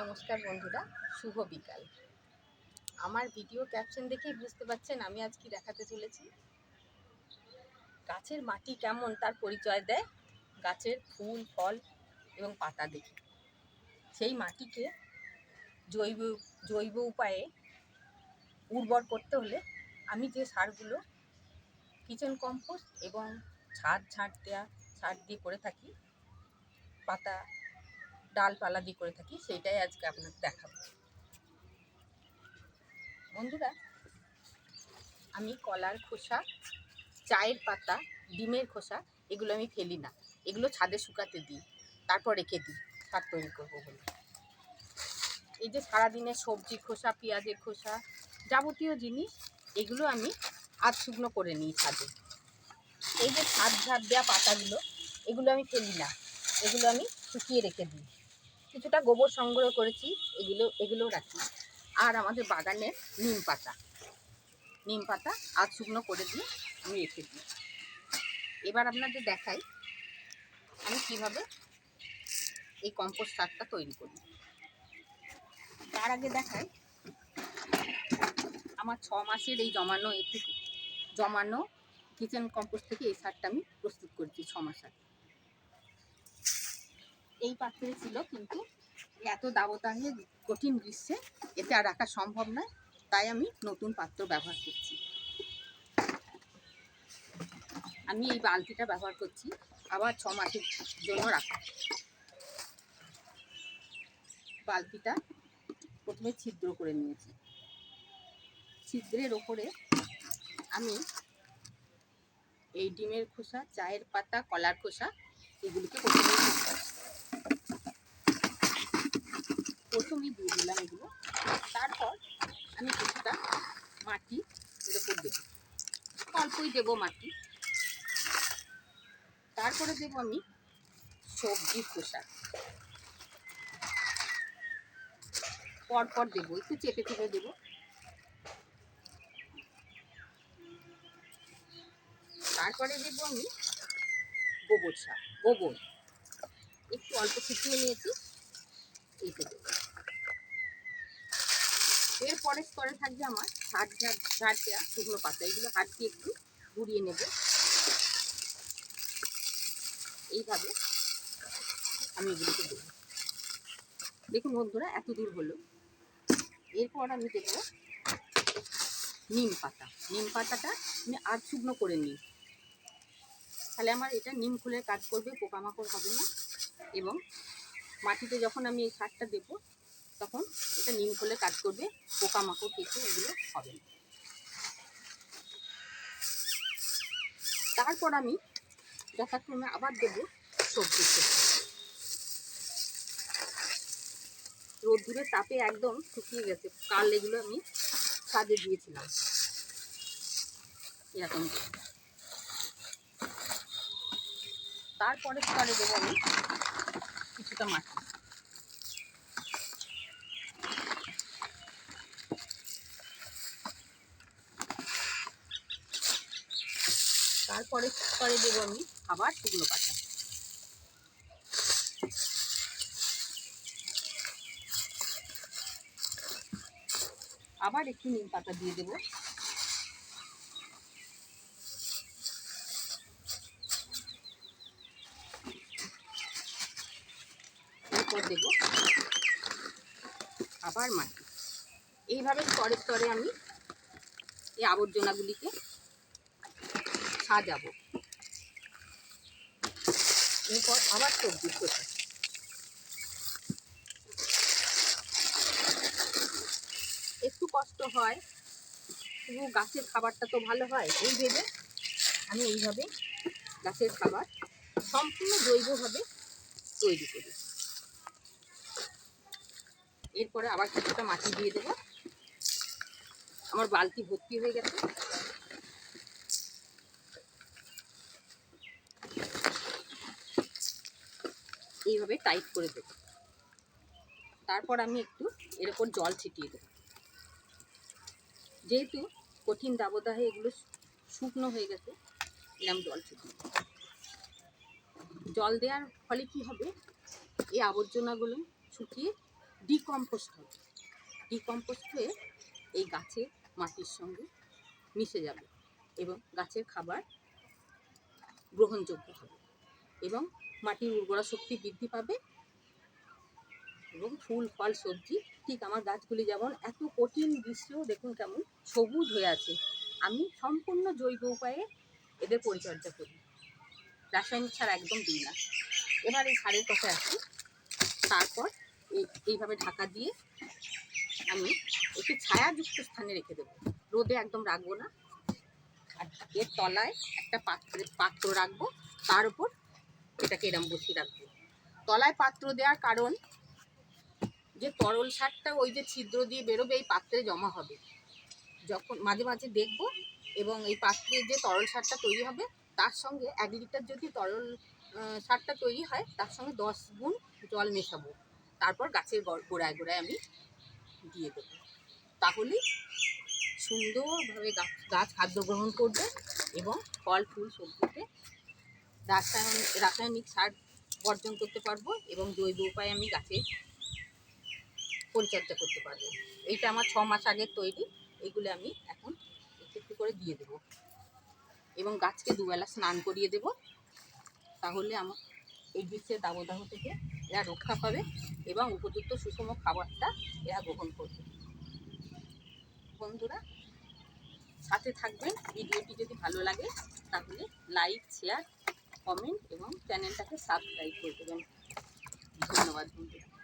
নমস্কার বন্ধুরা, শুভ বিকাল। আমার ভিডিও ক্যাপশন দেখেই বুঝতে পারছেন, আমি আজ কি দেখাতে চলেছি। গাছের মাটি কেমন তার পরিচয় দেয়? গাছের ফুল, ফল এবং পাতা দেখে। সেই মাটিকে জৈব জৈব উপায়ে উর্বর করতে হলে আমি যে সারগুলো কিচেন কম্পোস্ট এবং ছাদ ঝাঁট দেওয়া সার দিয়ে করে থাকি, পাতা ডালপালা দিয়ে করে থাকি, সেইটাই আজকে আপনাকে দেখাবো। বন্ধুরা, আমি কলার খোসা, চায়ের পাতা, ডিমের খোসা, এগুলো আমি ফেলি না। এগুলো ছাদে শুকাতে দিই, তারপর রেখে দিই সার তৈরি করব বলে। এই যে সারাদিনে সবজি খোসা, পেঁয়াজের খোসা, যাবতীয় জিনিস, এগুলো আমি আধ শুকনো করে নিই ছাদে। এই যে ছাদ ঝাড় দেওয়া পাতাগুলো, এগুলো আমি ফেলি না। এগুলো আমি শুকিয়ে রেখে দিই। কিছুটা গোবর সংগ্রহ করেছি, এগুলো এগুলো রাখি। আর আমাদের বাগানের নিম পাতা। নিম পাতা আধ শুকনো করে দিয়ে আমি রেখে দিই। এবার আপনাদের দেখাই আমি কীভাবে এই কম্পোস্ট সারটা তৈরি করি। তার আগে দেখাই, আমার ছ মাসের এই জমানো এ থেকে, জমানো কিচেন কম্পোস্ট থেকে এই সারটা আমি প্রস্তুত করেছি ছ মাস আগে। এই পাত্রে ছিল কিন্তু এত দাবদাহে কঠিন গ্রীষ্মে এতে আর রাখা সম্ভব নয়, তাই আমি নতুন পাত্র ব্যবহার করছি। আমি এই বালতিটা ব্যবহার করছি, আবার ছ মাসের জন্য রাখা বালতিটা প্রথমে ছিদ্র করে নিয়েছি। ছিদ্রের ওপরে আমি এই ডিমের খোসা, চায়ের পাতা, কলার খোসা এগুলিকে প্রথমে প্রথমেই দিয়ে দিলাম এগুলো। তারপর আমি কিছুটা মাটি এর উপর দেবো। অল্পই দেবো মাটি। তারপরে দেবো আমি সবজি খোসা। পরপর দেবো, একটু চেপে চেপে দেবো। তারপরে দেবো আমি গোবর সার, গোবর। একটু অল্প শুকিয়ে নিয়েছি এইটা দেবো। এরপরে স্তরে থাকবে আমার ঝাড় ঝাড় ঝাড় দেওয়া শুকনো পাতা। এগুলো হাত দিয়ে একটু গুঁড়িয়ে নেব। এইভাবে আমি এগুলোকে দেবো। দেখুন বন্ধুরা, এত দূর হলো। এরপর আমি দেবো নিম পাতা। নিম পাতাটা আমি আর শুকনো করে নিই। তাহলে আমার এটা নিম ফুলের কাজ করবে, পোকামাকড় হবে না। এবং মাটিতে যখন আমি এই সারটা দেবো তখন এটা নিম ফুলের কাজ করবে, পোকামাকড় কিছু এগুলো হবে না। তারপর আমি যথাক্রমে আবার দেবো সবজি রোদ্দুরের তাপে একদম শুকিয়ে গেছে। কাল এগুলো আমি ছাদে দিয়েছিলাম। এরকম তারপরে স্তরে দেবো আমি কিছুটা মাটি। তারপরে স্তরে দেবো আমি? আবার শুকনো পাতা। আবার একটু নিম পাতা দিয়ে দেবো। দেব আবার মাটি। এইভাবে স্তরে স্তরে আমি এই আবর্জনাগুলিকে সাজাবো। এরপর আবার সবজি খোসা একটু কষ্ট হয়, তবু গাছের খাবারটা তো ভালো হয়। এই ভেবে আমি এইভাবে গাছের খাবার সম্পূর্ণ জৈবভাবে তৈরি করি। এরপরে আবার কিছুটা মাটি দিয়ে দেবো। আমার বালতি ভর্তি হয়ে গেছে। এইভাবে টাইট করে দেবো। তারপর আমি একটু এর উপর জল ছিটিয়ে দেবো। যেহেতু কঠিন দাবদাহে এগুলো শুকনো হয়ে গেছে এরকম জল ছিটিয়ে। জল দেওয়ার ফলে কি হবে? এই আবর্জনাগুলো শুকিয়ে ডিকম্পোস্ট হবে। ডিকম্পোস্ট হয়ে এই গাছের মাটির সঙ্গে মিশে যাবে এবং গাছের খাবার গ্রহণযোগ্য হবে এবং মাটির উর্বরা শক্তি বৃদ্ধি পাবে এবং ফুল, ফল, সবজি, ঠিক আমার গাছগুলি যেমন এত কঠিন গ্রীষ্মেও দেখুন কেমন সবুজ হয়ে আছে। আমি সম্পূর্ণ জৈব উপায়ে এদের পরিচর্যা করি। রাসায়নিক সার একদম দিই না। এবার এই সারের কথা আসি তারপর এই, এইভাবে ঢাকা দিয়ে আমি একটু ছায়াযুক্ত স্থানে রেখে দেবো। রোদে একদম রাখব না। আর এর তলায় একটা পাত্রে, পাত্র রাখব। তার উপর এটাকে এরম বসিয়ে রাখব। তলায় পাত্র দেওয়ার কারণ যে তরল সারটা ওই যে ছিদ্র দিয়ে বেরোবে এই পাত্রে জমা হবে। যখন মাঝে মাঝে দেখব এবং এই পাত্রে যে তরল সারটা তৈরি হবে, তার সঙ্গে এক লিটার যদি তরল সারটা তৈরি হয়, তার সঙ্গে দশ গুণ জল মেশাবো। তারপর গাছের গড়- গোড়ায় গোড়ায় আমি দিয়ে দেবো। তাহলেই সুন্দরভাবে গাছ গাছ খাদ্য গ্রহণ করবে এবং ফল, ফুল সবজিতে রাসায়ন রাসায়নিক সার বর্জন করতে পারব এবং জৈব উপায়ে আমি গাছের পরিচর্যা করতে পারব। এইটা আমার ছ মাস আগের তৈরি। এগুলো আমি এখন একটু একটু করে দিয়ে দেবো। এবং গাছকে দুবেলা স্নান করিয়ে দেব। তাহলে আমার এই গ্রীষ্মের দাবদাহ থেকে এরা রক্ষা পাবে এবং উপযুক্ত সুষম খাবারটা এরা গ্রহণ করবে। বন্ধুরা, সাথে থাকবেন। ভিডিওটি যদি ভালো লাগে, তাহলে লাইক, শেয়ার কমেন্ট এবং চ্যানেলটাকে সাবস্ক্রাইব করে দেবেন ধন্যবাদ বন্ধুরা